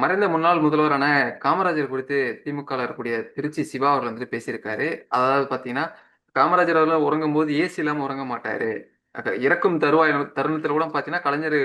மறைந்த முன்னாள் முதல்வரான காமராஜர் குறித்து திமுக இருக்கக்கூடிய திருச்சி சிவா அவர்கள் வந்துட்டு பேசியிருக்காரு. அதாவது பாத்தீங்கன்னா காமராஜர் அவர்கள் உறங்கும் போது ஏசி இல்லாம உறங்க மாட்டாரு. இறக்கும் தருவாய் தருணத்துல கூட பாத்தீங்கன்னா கலைஞர்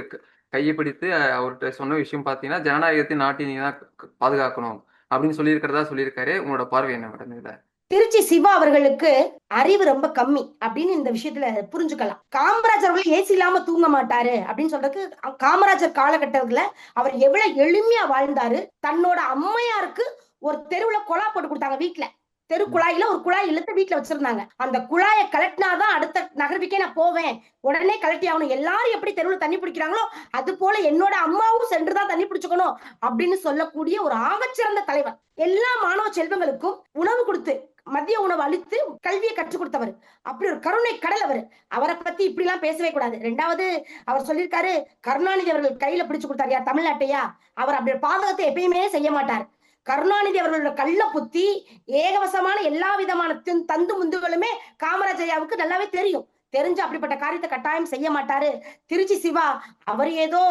கையை பிடித்து அவர்கிட்ட சொன்ன விஷயம் பாத்தீங்கன்னா ஜனநாயகத்தின் நாட்டை நீங்க தான் பாதுகாக்கணும். அப்படின்னு சொல்லியிருக்கிறதா சொல்லியிருக்காரு. உங்களோட பார்வை என்ன மேடம் இதுல? திருச்சி சிவா அவர்களுக்கு அறிவு ரொம்ப கம்மி அப்படின்னு இந்த விஷயத்துல புரிஞ்சுக்கலாம். காமராஜர் அவர்கள் ஏசி இல்லாம தூங்க மாட்டாரு அப்படின்னு சொல்றதுக்கு காமராஜர் காலகட்டத்துல அவர் எவ்வளவு எளிமையா வாழ்ந்தாரு. தன்னோட அம்மையாருக்கு ஒரு தெருவுல குழா போட்டு கொடுத்தாங்க வீட்டுல தெரு குழாயில ஒரு குழாய் இழுத்து வீட்டுல வச்சிருந்தாங்க. அந்த குழாயை கலட்டினாதான் அடுத்த நகர்வுக்கே நான் போவேன். உடனே கலட்டி ஆகணும். எல்லாரும் எப்படி தெருவுல தண்ணி பிடிக்கிறாங்களோ அது போல என்னோட அம்மாவும் சென்றுதான் தண்ணி பிடிச்சுக்கணும் அப்படின்னு சொல்லக்கூடிய ஒரு ஆகச்சிறந்த தலைவர். எல்லா மாணவ செல்வங்களுக்கும் உணவு கொடுத்து மதிய உணவு அளித்து கல்வியை கற்றுக் கொடுத்தவர். அப்படி ஒரு கருணை கடல் அவர். அவரை பத்தி இப்படி எல்லாம் பேசவே கூடாது. ரெண்டாவது அவர் சொல்லியிருக்காரு கருணாநிதி அவர்கள் கையில பிடிச்சு கொடுத்தாரு யார்? தமிழ்நாட்டையா? அவர் அப்படி பாதகத்தை எப்பயுமே செய்ய மாட்டார். கருணாநிதி அவர்களோட கள்ள புத்தி ஏகவசமான எல்லா விதமான தின்- தந்து முந்துகளுமே காமராஜையாவுக்கு நல்லாவே தெரியும். தெரிஞ்சு அப்படிப்பட்ட காரியத்தை கட்டாயம் செய்ய மாட்டாரு. திருச்சி சிவா அவர் ஏதோ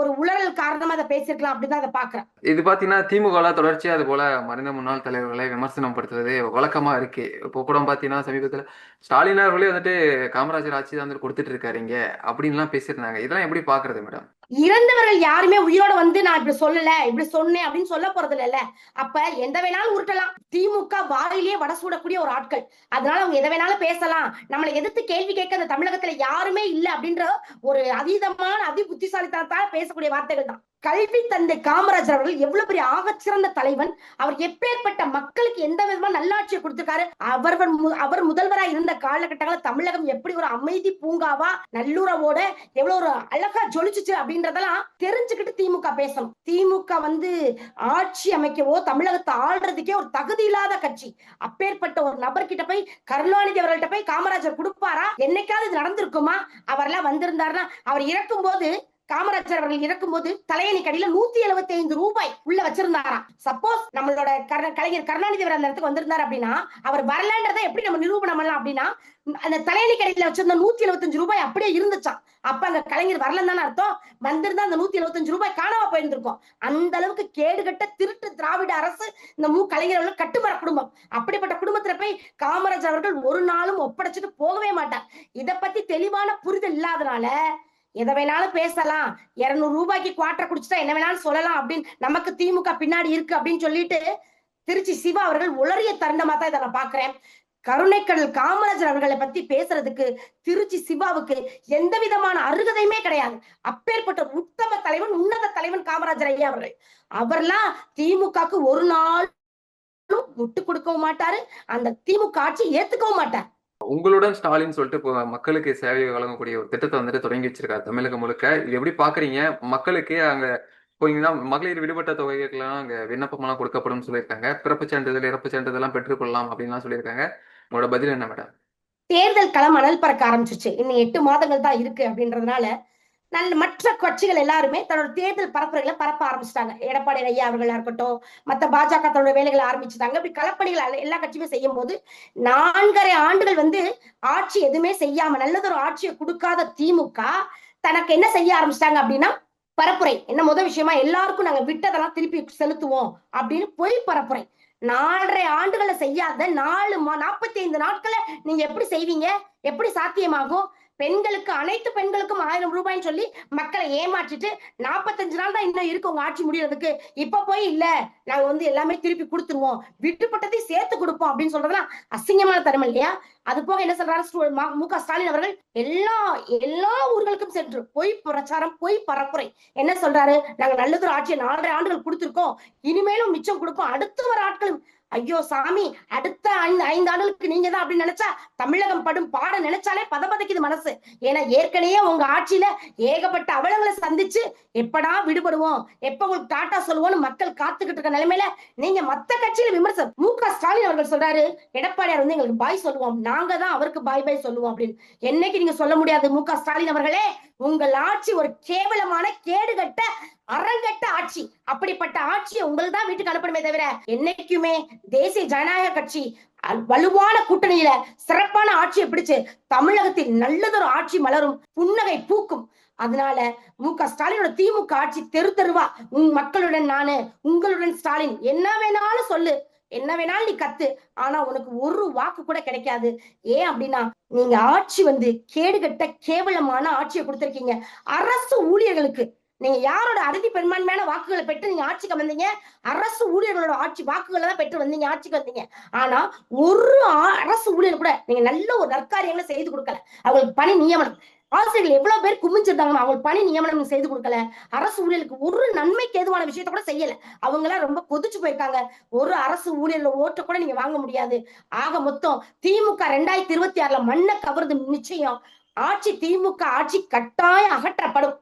ஒரு உளறல் காரணமா அதை பேசிருக்கலாம் அப்படின்னு தான் அதை பாக்குறேன் இது பாத்தீங்கன்னா திமுக தொடர்ச்சியா அது போல மறைந்த முன்னாள் தலைவர்களை விமர்சனம் படுத்துறது வழக்கமா இருக்கு. இப்போ கூட பாத்தீங்கன்னா சமீபத்துல ஸ்டாலின் அவர்களே வந்துட்டு காமராஜர் ஆட்சி தான் வந்துட்டு கொடுத்துட்டு இருக்காருங்க அப்படின்லாம் பேசியிருந்தாங்க. இதெல்லாம் எப்படி பாக்குறது மேடம் இறந்தவர்கள் யாருமே உயிரோட வந்து நான் இப்படி சொல்லல இப்படி சொன்னேன் அப்படின்னு சொல்ல போறது இல்ல அப்ப எந்த வேணாலும் உருட்டலாம். திமுக வாயிலேயே வட சூடக்கூடிய ஒரு ஆட்கள். அதனால அவங்க எதை வேணாலும் பேசலாம். நம்மளை எதிர்த்து கேள்வி கேட்க அந்த தமிழகத்துல யாருமே இல்ல அப்படின்ற ஒரு அதீதமான அதி புத்திசாலித்தான் பேசக்கூடிய வார்த்தைகள் தான். கல்வி தந்தை காமராஜர் அவர்கள் எவ்வளவு பெரிய ஆகச்சிறந்த தலைவன். அவர் எப்பேற்பட்ட மக்களுக்கு எந்த விதமா நல்லாட்சியை கொடுத்திருக்காரு? அவர் மு- அவர் முதல்வரா இருந்த காலகட்டங்களில் தமிழகம் எப்படி ஒரு அமைதி பூங்காவா நல்லுறவோட எவ்வளவு ஒரு அழகா ஜொலிச்சுச்சு அப்படின்றதெல்லாம் தெரிஞ்சுக்கிட்டு திமுக பேசணும். திமுக வந்து ஆட்சி அமைக்கவோ தமிழகத்தை ஆள்றதுக்கே ஒரு தகுதி இல்லாத கட்சி. அப்பேற்பட்ட ஒரு நபர்கிட்ட போய் கருணாநிதி அவர்கள்ட்ட போய் காமராஜர் கொடுப்பாரா? என்னைக்காவது இது நடந்திருக்குமா? அவர்லாம் வந்திருந்தாருன்னா அவர் இறக்கும் போது காமராஜர் அவர்கள் இறக்கும்போது தலையணி கடையில நூத்தி எழுபத்தி ஐந்து ரூபாய் உள்ள வச்சிருந்தாராம். சப்போஸ் நம்மளோட கர- கலைஞர் கருணாநிதி அவர் அந்த இடத்துக்கு வந்திருந்தார் அப்படின்னா அவர் வரலன்றதை எப்படி நம்ம நிரூபணம் பண்ணலாம் அப்படின்னா அந்த தலையணி கடையில வச்சிருந்த நூத்தி எழுபத்தஞ்சு ரூபாய் அப்படியே இருந்துச்சான் அப்ப அங்க கலைஞர் வரலன்னு தானே அர்த்தம்? வந்திருந்தா அந்த நூத்தி எழுபத்தஞ்சு ரூபாய் காணாம போயிருந்திருக்கும். அந்த அளவுக்கு கேடுகட்ட திருட்டு திராவிட அரசு இந்த மு கலைஞர் அவர்கள் கட்டுமர குடும்பம். அப்படிப்பட்ட குடும்பத்துல போய் காமராஜர் அவர்கள் ஒரு நாளும் ஒப்படைச்சிட்டு போகவே மாட்டார். இத பத்தி தெளிவான புரிதல் இல்லாதனால எதை வேணாலும் பேசலாம். இருநூறு ரூபாய்க்கு குவாட்டர் குடிச்சிட்டா என்ன வேணாலும் சொல்லலாம் அப்படின்னு நமக்கு திமுக பின்னாடி இருக்கு அப்படின்னு சொல்லிட்டு திருச்சி சிவா அவர்கள் உளறிய தருணமா தான் இதை நான் பாக்குறேன் கருணைக்கடல் காமராஜர் அவர்களை பத்தி பேசுறதுக்கு திருச்சி சிவாவுக்கு எந்த விதமான அருகதையுமே கிடையாது. அப்பேற்பட்ட உத்தம தலைவன் உன்னத தலைவன் காமராஜர் ஐயா அவர்கள். அவர்லாம் திமுகக்கு ஒரு நாள் விட்டு கொடுக்கவும் மாட்டாரு. அந்த திமுக ஆட்சி ஏத்துக்கவும் மாட்டார். உங்களுடன் ஸ்டாலின் சொல்லிட்டு இப்போ மக்களுக்கு சேவை வழங்கக்கூடிய ஒரு திட்டத்தை வந்துட்டு தொடங்கி வச்சிருக்காரு தமிழகம் முழுக்க. இது எப்படி பாக்குறீங்க? மக்களுக்கு அங்க போனீங்கன்னா மகளிர் விடுபட்ட தொகைக்கெல்லாம் அங்க விண்ணப்பமெல்லாம் கொடுக்கப்படும் சொல்லியிருக்காங்க. பிறப்பு சான்றிதழ் இறப்பு சான்றிதழ் பெற்றுக்கொள்ளலாம் அப்படின்லாம் சொல்லியிருக்காங்க. உங்களோட பதில் என்ன மேடம்? தேர்தல் களம் அனல் பறக்க ஆரம்பிச்சிச்சு இன்னும் எட்டு மாதங்கள் தான் இருக்கு அப்படின்றதுனால நல்ல மற்ற கட்சிகள் எல்லாருமே தன்னோட தேர்தல் பரப்புரைகளை பரப்ப ஆரம்பிச்சிட்டாங்க. எடப்பாடி ஐயா அவர்களா இருக்கட்டும் மத்த பாஜக தன்னோட வேலைகளை ஆரம்பிச்சுட்டாங்க. இப்படி களப்பணிகள் எல்லா- கட்சியுமே செய்யும் போது நான்கரை ஆண்டுகள் வந்து ஆட்சி எதுவுமே செய்யாம நல்லதொரு ஆட்சியை கொடுக்காத திமுக தனக்கு என்ன செய்ய ஆரம்பிச்சிட்டாங்க அப்படின்னா பரப்புரை. என்ன முதல் விஷயமா எல்லாருக்கும் நாங்க விட்டதெல்லாம் திருப்பி செலுத்துவோம் அப்படின்னு பொய் பரப்புரை. நாலரை ஆண்டுகளை செய்யாத நாலு மா- நாற்பத்தி ஐந்து நாட்களை நீங்க எப்படி செய்வீங்க? எப்படி சாத்தியமாகும்? பெண்களுக்கு அனைத்து பெண்களுக்கும் ஆயிரம் ரூபாய்ன்னு சொல்லி மக்களை ஏமாற்றிட்டு நாற்பத்தஞ்சு நாள் தான் இன்னும் இருக்கு உங்க ஆட்சி முடியறதுக்கு. இப்ப போய் இல்ல நாங்க வந்து எல்லாமே திருப்பி கொடுத்துருவோம். விட்டுப்பட்டதையும் சேர்த்து கொடுப்போம் அப்படின்னு சொல்றதுலாம் அசிங்கமான தரம் இல்லையா? அது போக என்ன சொல்றாரு மு க ஸ்டாலின் அவர்கள் எல்லா எல்லா ஊர்களுக்கும் சென்று பொய் பிரச்சாரம் பொய் பரப்புரை. என்ன சொல்றாரு? நாங்க நல்லதொரு ஆட்சியை நாலரை ஆண்டுகள் கொடுத்திருக்கோம். இனிமேலும் மிச்சம் கொடுப்போம். அடுத்து வர ஆட்களும் ஐயோ சாமி அடுத்த ஐந்து ஐந்து ஆண்டுகளுக்கு நீங்க தான் அப்படின்னு நினைச்சா தமிழகம் படும் பாட நினைச்சாலே பதபதைக்குது மனசு. ஏன்னா ஏற்கனவே உங்க ஆட்சியில ஏகப்பட்ட அவலங்களை சந்திச்சு எப்படா விடுபடுவோம் எப்ப உங்களுக்கு டாட்டா சொல்லுவோம்னு மக்கள் காத்துக்கிட்டு இருக்க நிலைமையில நீங்க மத்த கட்சியில விமர்சனம் மு க ஸ்டாலின் அவர்கள் சொல்றாரு எடப்பாடியார் வந்து எங்களுக்கு பாய் சொல்லுவோம் நாங்க தான் அவருக்கு பாய் பாய் சொல்லுவோம் அப்படின்னு. என்னைக்கு நீங்க சொல்ல முடியாது மு க ஸ்டாலின் அவர்களே உங்கள் ஆட்சி ஒரு கேவலமான கேடுகட்ட அரங்கட்ட ஆட்சி. அப்படிப்பட்ட ஆட்சியை உங்களுக்கு தான் வீட்டுக்கு அனுப்பணுமே தவிர என்னைக்குமே தேசிய ஜனநாயக கட்சி வலுவான கூட்டணியில சிறப்பான ஆட்சியை பிடிச்சு தமிழகத்தில் நல்லதொரு ஆட்சி மலரும் புன்னகை பூக்கும். அதனால மு க ஸ்டாலினோட திமுக ஆட்சி தெரு தெருவா. உன் மக்களுடன் நானு உங்களுடன் ஸ்டாலின். என்ன வேணாலும் சொல்லு. என்ன வேணாலும் நீ கத்து. ஆனா உனக்கு ஒரு வாக்கு கூட கிடைக்காது. ஏன் அப்படின்னா நீங்க ஆட்சி வந்து கேடுகட்ட கேவலமான ஆட்சியை கொடுத்திருக்கீங்க. அரசு ஊழியர்களுக்கு நீங்க யாரோட அறுதி பெரும்பான்மையான வாக்குகளை பெற்று நீங்க ஆட்சிக்கு வந்தீங்க? அரசு ஊழியர்களோட ஆட்சி வாக்குகளை தான் பெற்று வந்தீங்க ஆட்சிக்கு வந்தீங்க. ஆனா ஒரு அரசு ஊழியர் கூட நீங்க நல்ல ஒரு நற்காரியங்களை செய்து கொடுக்கல. அவங்களுக்கு பணி நியமனம். ஆசிரியர்கள் எவ்வளவு பேர் குமிஞ்சிருந்தாங்க அவங்களுக்கு பணி நியமனம் நீங்க செய்து கொடுக்கல. அரசு ஊழியர்களுக்கு ஒரு நன்மைக்கு ஏதுவான விஷயத்த கூட செய்யல. அவங்க எல்லாம் ரொம்ப கொதிச்சு போயிருக்காங்க. ஒரு அரசு ஊழியர்ல ஓட்ட கூட நீங்க வாங்க முடியாது. ஆக மொத்தம் திமுக ரெண்டாயிரத்தி இருபத்தி ஆறுல மண்ணை கவர்ந்து நிச்சயம். ஆட்சி திமுக ஆட்சி கட்டாயம் அகற்றப்படும்.